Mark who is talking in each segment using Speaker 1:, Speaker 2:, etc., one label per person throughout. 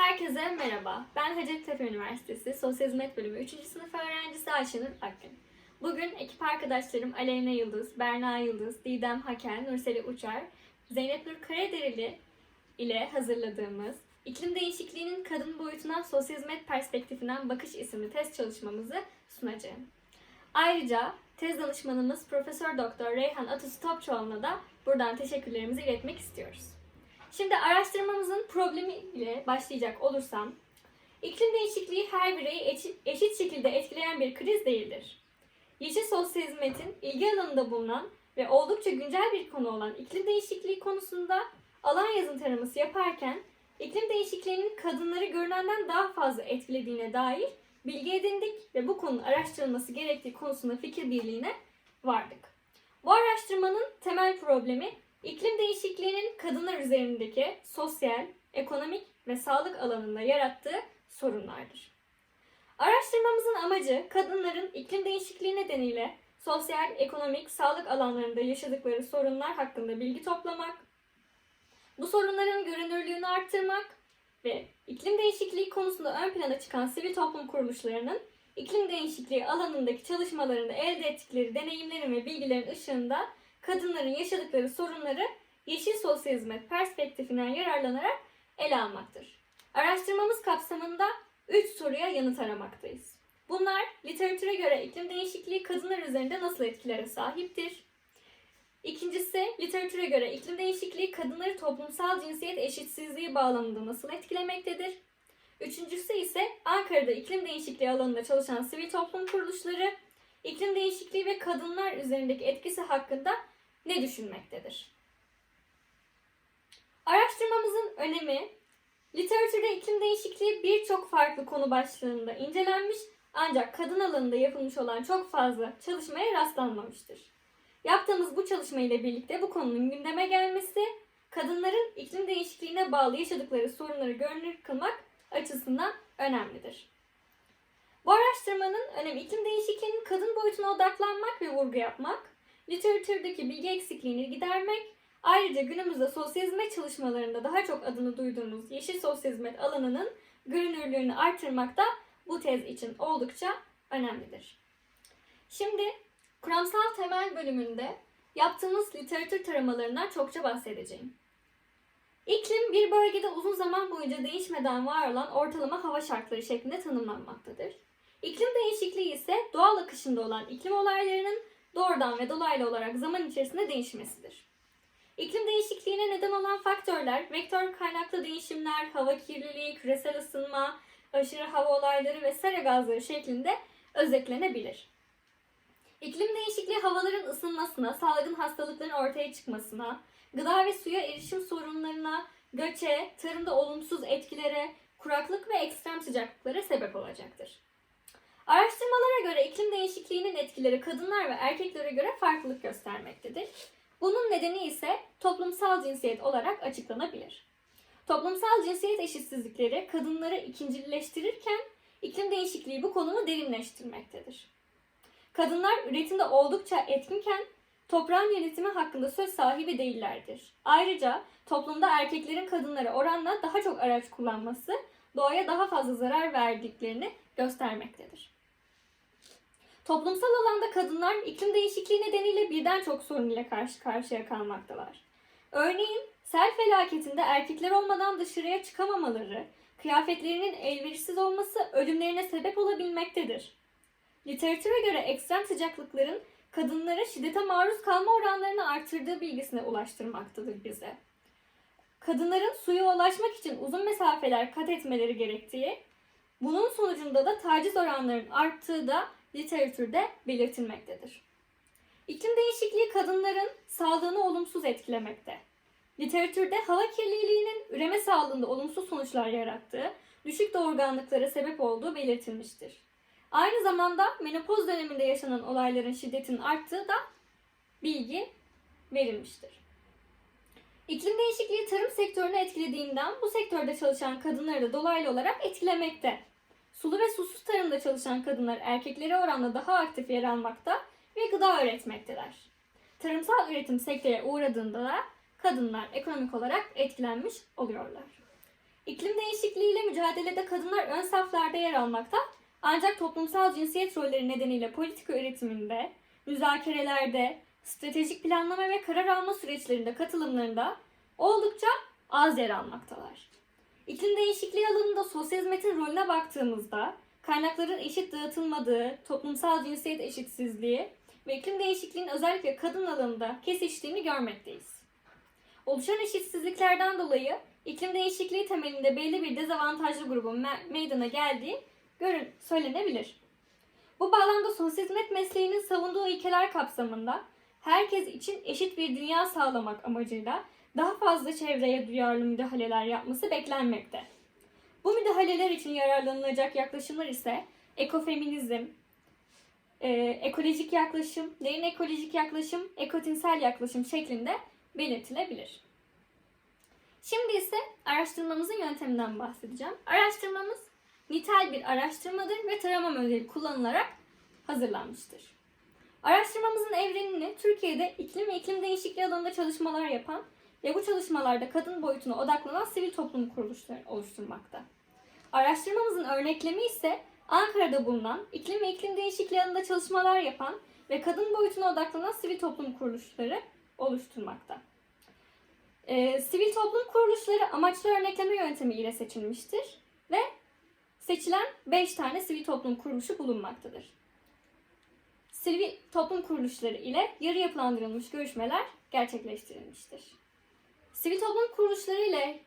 Speaker 1: Herkese merhaba. Ben Hacettepe Üniversitesi Sosyal Hizmet Bölümü 3. sınıf öğrencisi Ayşenur Akgün. Bugün ekip arkadaşlarım Aleyna Yıldız, Berna Yıldız, Didem Haken, Nurseli Uçar, Zeynep Nur Karaderili ile hazırladığımız İklim Değişikliğinin Kadın Boyutuna Sosyal Hizmet Perspektifinden Bakış isimli test çalışmamızı sunacağım. Ayrıca tez danışmanımız Profesör Doktor Reyhan Atus Topçuoğlu'na da buradan teşekkürlerimizi iletmek istiyoruz. Şimdi araştırmamızın problemi ile başlayacak olursam, iklim değişikliği her bireyi eşit, şekilde etkileyen bir kriz değildir. Yeşil Sosyal Hizmet'in ilgi alanında bulunan ve oldukça güncel bir konu olan iklim değişikliği konusunda alan yazım taraması yaparken, iklim değişikliğinin kadınları görünenden daha fazla etkilediğine dair bilgi edindik ve bu konunun araştırılması gerektiği konusunda fikir birliğine vardık. Bu araştırmanın temel problemi İklim değişikliğinin kadınlar üzerindeki sosyal, ekonomik ve sağlık alanında yarattığı sorunlardır. Araştırmamızın amacı kadınların iklim değişikliği nedeniyle sosyal, ekonomik, sağlık alanlarında yaşadıkları sorunlar hakkında bilgi toplamak, bu sorunların görünürlüğünü arttırmak ve iklim değişikliği konusunda ön plana çıkan sivil toplum kuruluşlarının iklim değişikliği alanındaki çalışmalarında elde ettikleri deneyimlerin ve bilgilerin ışığında kadınların yaşadıkları sorunları yeşil sosyal hizmet perspektifinden yararlanarak ele almaktır. Araştırmamız kapsamında 3 soruya yanıt aramaktayız. Bunlar literatüre göre iklim değişikliği kadınlar üzerinde nasıl etkilere sahiptir? İkincisi, literatüre göre iklim değişikliği kadınları toplumsal cinsiyet eşitsizliği bağlamında nasıl etkilemektedir? Üçüncüsü ise Ankara'da iklim değişikliği alanında çalışan sivil toplum kuruluşları iklim değişikliği ve kadınlar üzerindeki etkisi hakkında ne düşünmektedir? Araştırmamızın önemi, literatürde iklim değişikliği birçok farklı konu başlığında incelenmiş ancak kadın alanında yapılmış olan çok fazla çalışmaya rastlanmamıştır. Yaptığımız bu çalışma ile birlikte bu konunun gündeme gelmesi, kadınların iklim değişikliğine bağlı yaşadıkları sorunları görünür kılmak açısından önemlidir. Bu araştırmanın önemi iklim değişikliğinin kadın boyutuna odaklanmak ve vurgu yapmak, literatürdeki bilgi eksikliğini gidermek, ayrıca günümüzde sosyal hizmet çalışmalarında daha çok adını duyduğumuz yeşil sosyal hizmet alanının görünürlüğünü artırmak da bu tez için oldukça önemlidir. Şimdi kuramsal temel bölümünde yaptığımız literatür taramalarından çokça bahsedeceğim. İklim bir bölgede uzun zaman boyunca değişmeden var olan ortalama hava şartları şeklinde tanımlanmaktadır. İklim değişikliği ise doğal akışında olan iklim olaylarının doğrudan ve dolaylı olarak zaman içerisinde değişmesidir. İklim değişikliğine neden olan faktörler vektör kaynaklı değişimler, hava kirliliği, küresel ısınma, aşırı hava olayları ve sera gazları şeklinde özetlenebilir. İklim değişikliği havaların ısınmasına, salgın hastalıkların ortaya çıkmasına, gıda ve suya erişim sorunlarına, göçe, tarımda olumsuz etkilere, kuraklık ve ekstrem sıcaklıklara sebep olacaktır. Araştırmalara göre iklim değişikliğinin etkileri kadınlar ve erkeklere göre farklılık göstermektedir. Bunun nedeni ise toplumsal cinsiyet olarak açıklanabilir. Toplumsal cinsiyet eşitsizlikleri kadınları ikincileştirirken iklim değişikliği bu konumu derinleştirmektedir. Kadınlar üretimde oldukça etkinken toprağın yönetimi hakkında söz sahibi değillerdir. Ayrıca toplumda erkeklerin kadınlara oranla daha çok araç kullanması doğaya daha fazla zarar verdiklerini göstermektedir. Toplumsal alanda kadınlar iklim değişikliği nedeniyle birden çok sorun ile karşı karşıya kalmaktalar. Örneğin sel felaketinde erkekler olmadan dışarıya çıkamamaları, kıyafetlerinin elverişsiz olması ölümlerine sebep olabilmektedir. Literatüre göre ekstrem sıcaklıkların kadınlara şiddete maruz kalma oranlarını artırdığı bilgisine ulaştırmaktadır bize. Kadınların suya ulaşmak için uzun mesafeler kat etmeleri gerektiği, bunun sonucunda da taciz oranlarının arttığı da literatürde belirtilmektedir. İklim değişikliği kadınların sağlığını olumsuz etkilemekte. Literatürde hava kirliliğinin üreme sağlığında olumsuz sonuçlar yarattığı, düşük doğurganlıklara sebep olduğu belirtilmiştir. Aynı zamanda menopoz döneminde yaşanan olayların şiddetinin arttığı da bilgi verilmiştir. İklim değişikliği tarım sektörünü etkilediğinden bu sektörde çalışan kadınları da dolaylı olarak etkilemekte. Sulu ve susuz tarımda çalışan kadınlar erkeklere oranla daha aktif yer almakta ve gıda üretmekteler. Tarımsal üretim sekteye uğradığında da kadınlar ekonomik olarak etkilenmiş oluyorlar. İklim değişikliğiyle mücadelede kadınlar ön saflarda yer almakta ancak toplumsal cinsiyet rolleri nedeniyle politika üretiminde, müzakerelerde, stratejik planlama ve karar alma süreçlerinde katılımlarında oldukça az yer almaktalar. İklim değişikliği alanında sosyal hizmetin rolüne baktığımızda kaynakların eşit dağıtılmadığı, toplumsal cinsiyet eşitsizliği ve iklim değişikliğinin özellikle kadın alanında kesiştiğini görmekteyiz. Oluşan eşitsizliklerden dolayı iklim değişikliği temelinde belli bir dezavantajlı grubun me- meydana geldiği görün söylenebilir. Bu bağlamda sosyal hizmet mesleğinin savunduğu ilkeler kapsamında herkes için eşit bir dünya sağlamak amacıyla daha fazla çevreye duyarlı müdahaleler yapması beklenmekte. Bu müdahaleler için yararlanılacak yaklaşımlar ise ekofeminizm, e, ekolojik yaklaşım, derin ekolojik yaklaşım, ekotinsel yaklaşım şeklinde belirtilebilir. Şimdi ise araştırmamızın yönteminden bahsedeceğim. Araştırmamız nitel bir araştırmadır ve tarama modeli kullanılarak hazırlanmıştır. Araştırmamızın evrenini Türkiye'de iklim ve iklim değişikliği alanında çalışmalar yapan ve bu çalışmalarda kadın boyutuna odaklanan sivil toplum kuruluşları oluşturmakta. Araştırmamızın örneklemi ise Ankara'da bulunan iklim ve iklim değişikliği alanında çalışmalar yapan ve kadın boyutuna odaklanan sivil toplum kuruluşları oluşturmakta. Ee, sivil toplum kuruluşları amaçlı örnekleme yöntemi ile seçilmiştir ve seçilen 5 tane sivil toplum kuruluşu bulunmaktadır. Sivil toplum kuruluşları ile yarı yapılandırılmış görüşmeler gerçekleştirilmiştir. Sivil toplum kuruluşları ile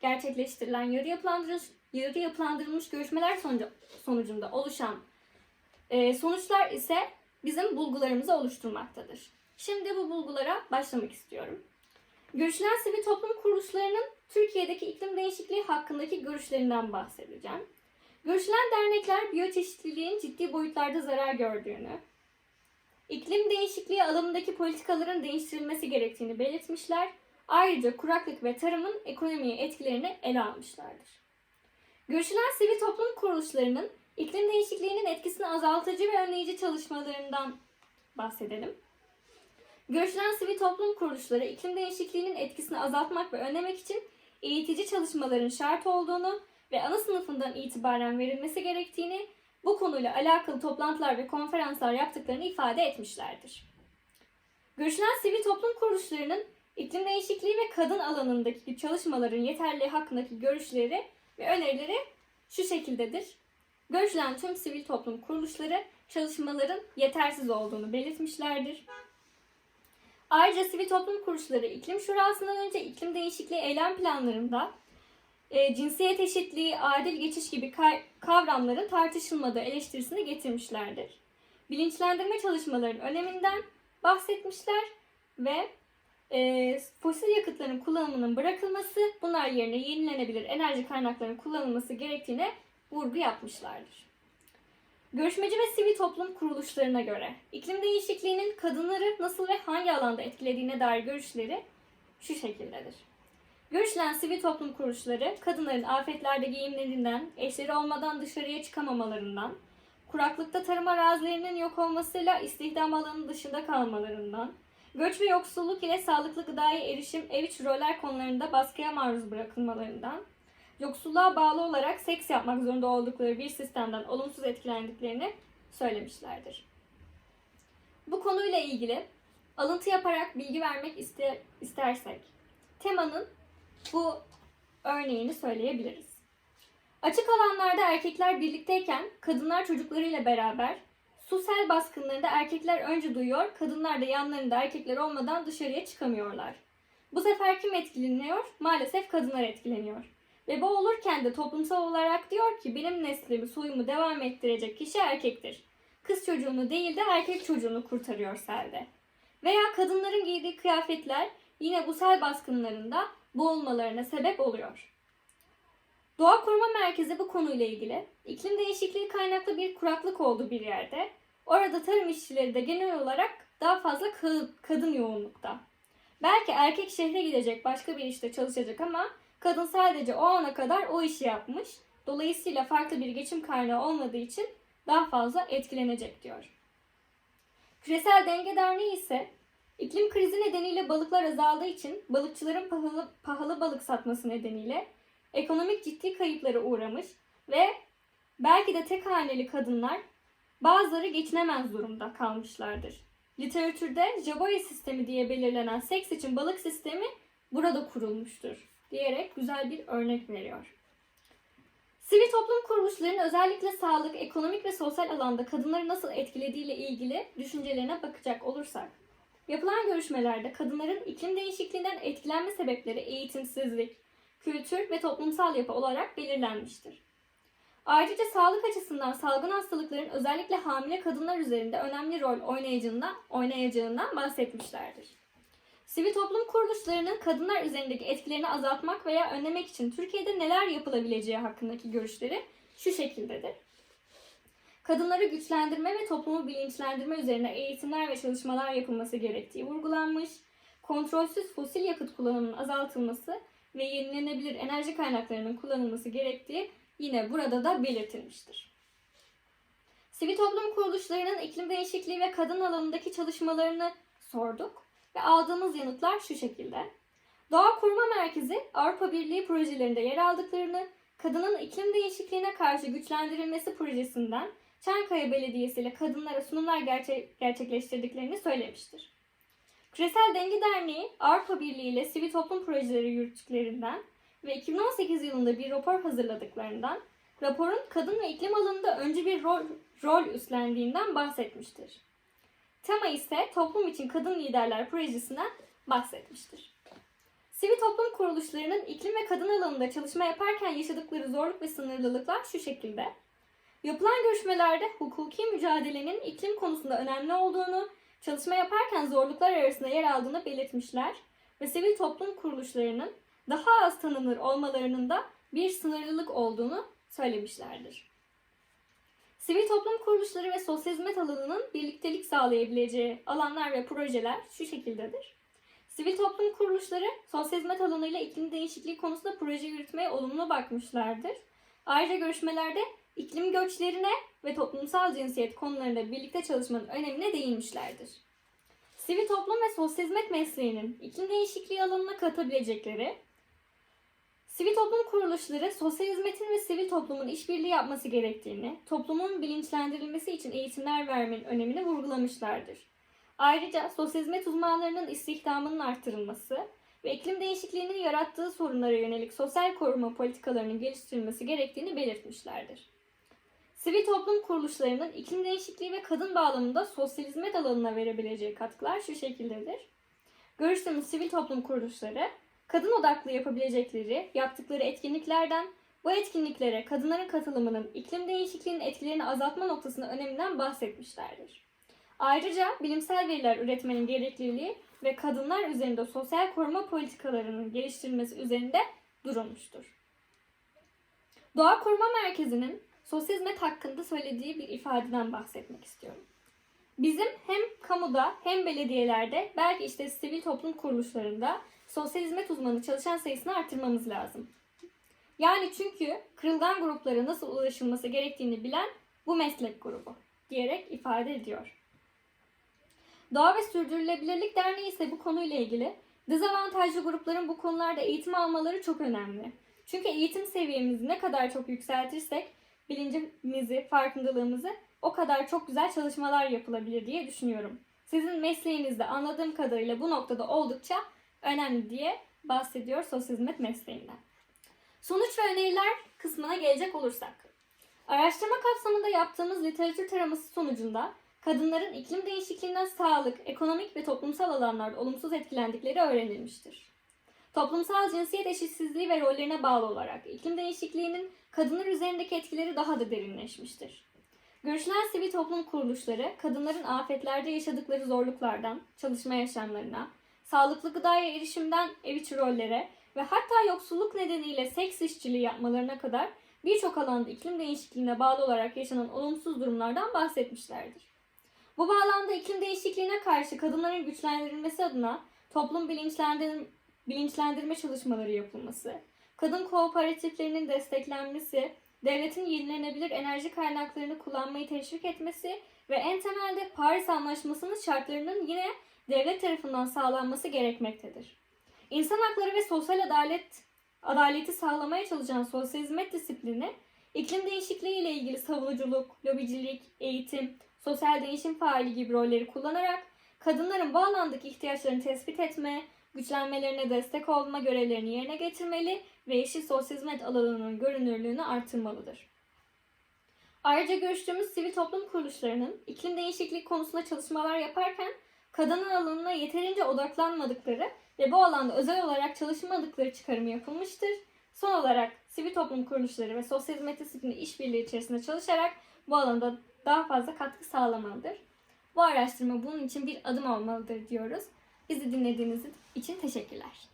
Speaker 1: gerçekleştirilen yarı yapılandırılmış, yarı yapılandırılmış görüşmeler sonucu, sonucunda oluşan e, sonuçlar ise bizim bulgularımızı oluşturmaktadır. Şimdi bu bulgulara başlamak istiyorum. Görüşülen sivil toplum kuruluşlarının Türkiye'deki iklim değişikliği hakkındaki görüşlerinden bahsedeceğim. Görüşülen dernekler biyoçeşitliliğin ciddi boyutlarda zarar gördüğünü, iklim değişikliği alanındaki politikaların değiştirilmesi gerektiğini belirtmişler. Ayrıca kuraklık ve tarımın ekonomiye etkilerini ele almışlardır. Görüşülen sivil toplum kuruluşlarının iklim değişikliğinin etkisini azaltıcı ve önleyici çalışmalarından bahsedelim. Görüşülen sivil toplum kuruluşları iklim değişikliğinin etkisini azaltmak ve önlemek için eğitici çalışmaların şart olduğunu ve ana sınıfından itibaren verilmesi gerektiğini, bu konuyla alakalı toplantılar ve konferanslar yaptıklarını ifade etmişlerdir. Görüşülen sivil toplum kuruluşlarının iklim değişikliği ve kadın alanındaki çalışmaların yeterliliği hakkındaki görüşleri ve önerileri şu şekildedir. Görüşülen tüm sivil toplum kuruluşları çalışmaların yetersiz olduğunu belirtmişlerdir. Ayrıca sivil toplum kuruluşları iklim şurasından önce iklim değişikliği eylem planlarında e, cinsiyet eşitliği, adil geçiş gibi kavramların tartışılmadığı eleştirisini getirmişlerdir. Bilinçlendirme çalışmalarının öneminden bahsetmişler ve e, fosil yakıtların kullanımının bırakılması, bunlar yerine yenilenebilir enerji kaynaklarının kullanılması gerektiğine vurgu yapmışlardır. Görüşmeci ve sivil toplum kuruluşlarına göre iklim değişikliğinin kadınları nasıl ve hangi alanda etkilediğine dair görüşleri şu şekildedir. Görüşülen sivil toplum kuruluşları kadınların afetlerde giyimlerinden, eşleri olmadan dışarıya çıkamamalarından, kuraklıkta tarım arazilerinin yok olmasıyla istihdam alanı dışında kalmalarından, göç ve yoksulluk ile sağlıklı gıdaya erişim, ev içi roller konularında baskıya maruz bırakılmalarından, yoksulluğa bağlı olarak seks yapmak zorunda oldukları bir sistemden olumsuz etkilendiklerini söylemişlerdir. Bu konuyla ilgili alıntı yaparak bilgi vermek iste, istersek, temanın bu örneğini söyleyebiliriz. Açık alanlarda erkekler birlikteyken kadınlar çocuklarıyla beraber su sel baskınlarında erkekler önce duyuyor, kadınlar da yanlarında erkekler olmadan dışarıya çıkamıyorlar. Bu sefer kim etkileniyor? Maalesef kadınlar etkileniyor. Ve bu olurken de toplumsal olarak diyor ki benim neslimi, soyumu devam ettirecek kişi erkektir. Kız çocuğunu değil de erkek çocuğunu kurtarıyor selde. Veya kadınların giydiği kıyafetler yine bu sel baskınlarında boğulmalarına sebep oluyor. Doğa Koruma Merkezi bu konuyla ilgili iklim değişikliği kaynaklı bir kuraklık oldu bir yerde. Orada tarım işçileri de genel olarak daha fazla ka- kadın yoğunlukta. Belki erkek şehre gidecek başka bir işte çalışacak ama kadın sadece o ana kadar o işi yapmış. Dolayısıyla farklı bir geçim kaynağı olmadığı için daha fazla etkilenecek diyor. Küresel Denge Derneği ise iklim krizi nedeniyle balıklar azaldığı için balıkçıların pahalı, pahalı balık satması nedeniyle ekonomik ciddi kayıplara uğramış ve belki de tek haneli kadınlar bazıları geçinemez durumda kalmışlardır. Literatürde Jaboya sistemi diye belirlenen seks için balık sistemi burada kurulmuştur diyerek güzel bir örnek veriyor. Sivil toplum kuruluşlarının özellikle sağlık, ekonomik ve sosyal alanda kadınları nasıl etkilediğiyle ilgili düşüncelerine bakacak olursak, yapılan görüşmelerde kadınların iklim değişikliğinden etkilenme sebepleri eğitimsizlik, kültür ve toplumsal yapı olarak belirlenmiştir. Ayrıca sağlık açısından salgın hastalıkların özellikle hamile kadınlar üzerinde önemli rol oynayacağından, oynayacağından bahsetmişlerdir. Sivil toplum kuruluşlarının kadınlar üzerindeki etkilerini azaltmak veya önlemek için Türkiye'de neler yapılabileceği hakkındaki görüşleri şu şekildedir. Kadınları güçlendirme ve toplumu bilinçlendirme üzerine eğitimler ve çalışmalar yapılması gerektiği vurgulanmış, kontrolsüz fosil yakıt kullanımının azaltılması ve yenilenebilir enerji kaynaklarının kullanılması gerektiği yine burada da belirtilmiştir. Sivil toplum kuruluşlarının iklim değişikliği ve kadın alanındaki çalışmalarını sorduk ve aldığımız yanıtlar şu şekilde. Doğa Koruma Merkezi Avrupa Birliği projelerinde yer aldıklarını, kadının iklim değişikliğine karşı güçlendirilmesi projesinden Çankaya Belediyesi ile kadınlara sunumlar gerçek, gerçekleştirdiklerini söylemiştir. Küresel Denge Derneği Avrupa Birliği ile sivil toplum projeleri yürüttüklerinden ve 2018 yılında bir rapor hazırladıklarından, raporun kadın ve iklim alanında öncü bir rol, rol üstlendiğinden bahsetmiştir. Tema ise Toplum için Kadın Liderler projesinden bahsetmiştir. Sivil toplum kuruluşlarının iklim ve kadın alanında çalışma yaparken yaşadıkları zorluk ve sınırlılıklar şu şekilde. Yapılan görüşmelerde hukuki mücadelenin iklim konusunda önemli olduğunu, çalışma yaparken zorluklar arasında yer aldığını belirtmişler ve sivil toplum kuruluşlarının daha az tanınır olmalarının da bir sınırlılık olduğunu söylemişlerdir. Sivil toplum kuruluşları ve sosyal hizmet alanının birliktelik sağlayabileceği alanlar ve projeler şu şekildedir. Sivil toplum kuruluşları sosyal hizmet alanıyla iklim değişikliği konusunda proje yürütmeye olumlu bakmışlardır. Ayrıca görüşmelerde iklim göçlerine ve toplumsal cinsiyet konularında birlikte çalışmanın önemine değinmişlerdir. Sivil toplum ve sosyal hizmet mesleğinin iklim değişikliği alanına katabilecekleri, sivil toplum kuruluşları sosyal hizmetin ve sivil toplumun işbirliği yapması gerektiğini, toplumun bilinçlendirilmesi için eğitimler vermenin önemini vurgulamışlardır. Ayrıca sosyal hizmet uzmanlarının istihdamının artırılması ve iklim değişikliğinin yarattığı sorunlara yönelik sosyal koruma politikalarının geliştirilmesi gerektiğini belirtmişlerdir. Sivil toplum kuruluşlarının iklim değişikliği ve kadın bağlamında sosyal hizmet alanına verebileceği katkılar şu şekildedir. Görüştüğümüz sivil toplum kuruluşları, kadın odaklı yapabilecekleri, yaptıkları etkinliklerden, bu etkinliklere kadınların katılımının iklim değişikliğinin etkilerini azaltma noktasında öneminden bahsetmişlerdir. Ayrıca bilimsel veriler üretmenin gerekliliği ve kadınlar üzerinde sosyal koruma politikalarının geliştirilmesi üzerinde durulmuştur. Doğa Koruma Merkezi'nin sosyal hizmet hakkında söylediği bir ifadeden bahsetmek istiyorum. Bizim hem kamuda hem belediyelerde belki işte sivil toplum kuruluşlarında sosyal hizmet uzmanı çalışan sayısını artırmamız lazım. Yani çünkü kırılgan gruplara nasıl ulaşılması gerektiğini bilen bu meslek grubu diyerek ifade ediyor. Doğa ve Sürdürülebilirlik Derneği ise bu konuyla ilgili dezavantajlı grupların bu konularda eğitim almaları çok önemli. Çünkü eğitim seviyemizi ne kadar çok yükseltirsek bilincimizi, farkındalığımızı o kadar çok güzel çalışmalar yapılabilir diye düşünüyorum. Sizin mesleğinizde anladığım kadarıyla bu noktada oldukça önemli diye bahsediyor sosyal hizmet mesleğinden. Sonuç ve öneriler kısmına gelecek olursak. Araştırma kapsamında yaptığımız literatür taraması sonucunda kadınların iklim değişikliğinden sağlık, ekonomik ve toplumsal alanlarda olumsuz etkilendikleri öğrenilmiştir. Toplumsal cinsiyet eşitsizliği ve rollerine bağlı olarak iklim değişikliğinin kadınlar üzerindeki etkileri daha da derinleşmiştir. Görüşülen sivil toplum kuruluşları kadınların afetlerde yaşadıkları zorluklardan çalışma yaşamlarına, sağlıklı gıdaya erişimden ev içi rollere ve hatta yoksulluk nedeniyle seks işçiliği yapmalarına kadar birçok alanda iklim değişikliğine bağlı olarak yaşanan olumsuz durumlardan bahsetmişlerdir. Bu bağlamda iklim değişikliğine karşı kadınların güçlendirilmesi adına toplum bilinçlendir bilinçlendirme çalışmaları yapılması, kadın kooperatiflerinin desteklenmesi, devletin yenilenebilir enerji kaynaklarını kullanmayı teşvik etmesi ve en temelde Paris Anlaşması'nın şartlarının yine devlet tarafından sağlanması gerekmektedir. İnsan hakları ve sosyal adalet adaleti sağlamaya çalışan sosyal hizmet disiplini, iklim değişikliği ile ilgili savunuculuk, lobicilik, eğitim, sosyal değişim faali gibi rolleri kullanarak kadınların bu alandaki ihtiyaçlarını tespit etme, güçlenmelerine destek olma görevlerini yerine getirmeli ve yeşil sosyal hizmet alanının görünürlüğünü artırmalıdır. Ayrıca görüştüğümüz sivil toplum kuruluşlarının iklim değişikliği konusunda çalışmalar yaparken kadının alanına yeterince odaklanmadıkları ve bu alanda özel olarak çalışmadıkları çıkarımı yapılmıştır. Son olarak sivil toplum kuruluşları ve sosyal hizmet disiplini işbirliği içerisinde çalışarak bu alanda daha fazla katkı sağlamalıdır. Bu araştırma bunun için bir adım olmalıdır diyoruz. Bizi dinlediğiniz için teşekkürler.